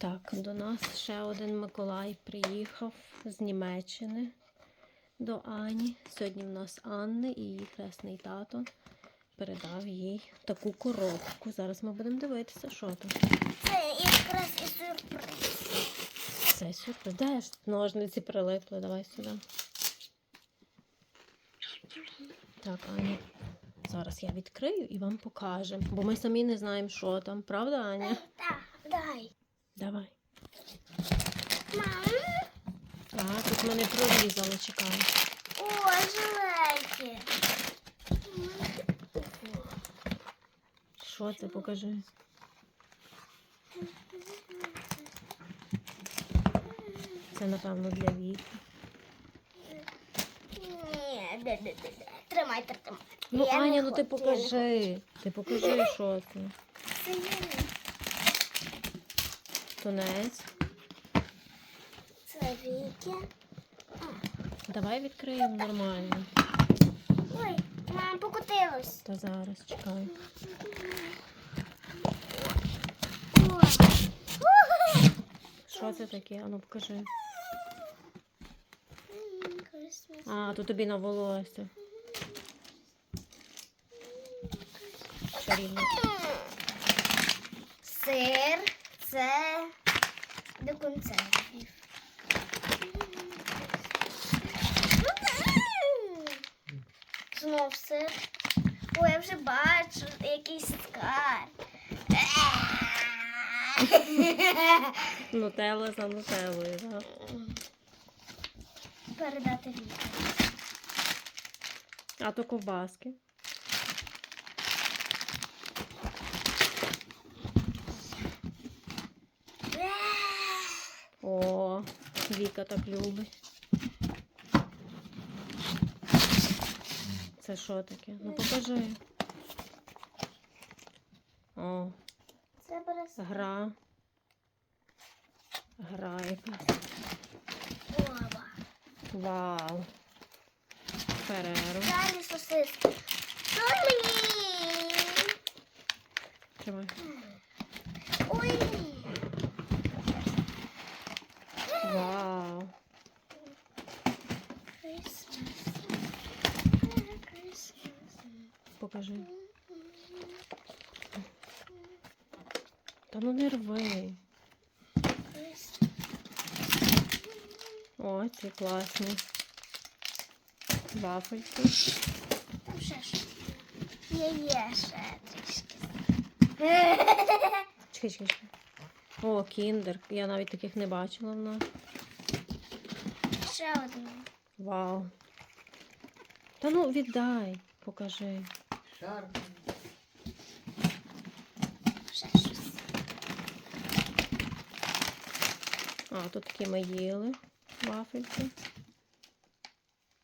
Так, до нас ще один Миколай приїхав з Німеччини до Ані. Сьогодні в нас Анни і її хресний тато передав їй таку коробку. Зараз ми будемо дивитися, що там. Це якраз і сюрприз. Це сюрприз. Де ж ножниці прилипли? Давай сюди. Так, Аня. Зараз я відкрию і вам покажемо. Бо ми самі не знаємо, що там. Правда, Аня? Так. Давай. Мам. Так, тут мене прорізали, чекай. О, жилетки. Що це покажи? Це, напевно, для віки. Ні, де, де, де, де. Тримай, тримай. Ну, Я не Аня, ну ти хочу, покажи. Ти покажи, що це. Це я не- Тунець. Це Віки. Давай відкриємо нормально. Ой, мам, покотилось. Та зараз чекай. Ой. Що це таке? Ану покажи. А, то тобі на волосся. Сир це до консервів. Знов сир. Ой, я вже бачу якийсь скар. Нутелла за нутеллою, так? Передати вітер. А то ковбаски. О, Віка так любить. Це що таке? Ну покажи. О, Це бере гра. Гра якась. Ова. Вау. Фереро. Далі сосиски. Що мені? Тримай. Ой. Вау. Christmas. Merry Christmas. Покажи. Та ну не рви. О, ці класні. Вафельки. Є, є ще трішки. Чекай, чекай, чекай. О, кіндер. Я навіть таких не бачила в нас. Ще одну. Вау. Та ну віддай, покажи. Ще щось. А, тут такі ми їли. Вафельки.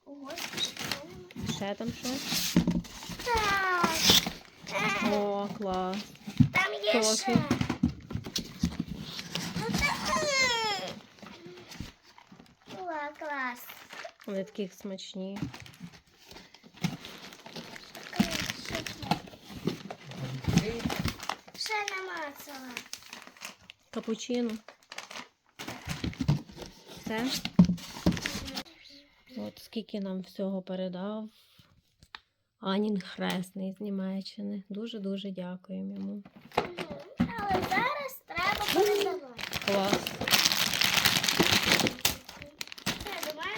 Що. Ще там щось. Так. О, клас. Там є Тофі. ще. Ну, це- О, клас. Вони такі смачні. Е, що це? Ще намацала. Капучино. Все? От скільки нам всього передав. Анін Хресний з Німеччини. Дуже-дуже дякуємо йому. Але зараз треба передавати. Клас.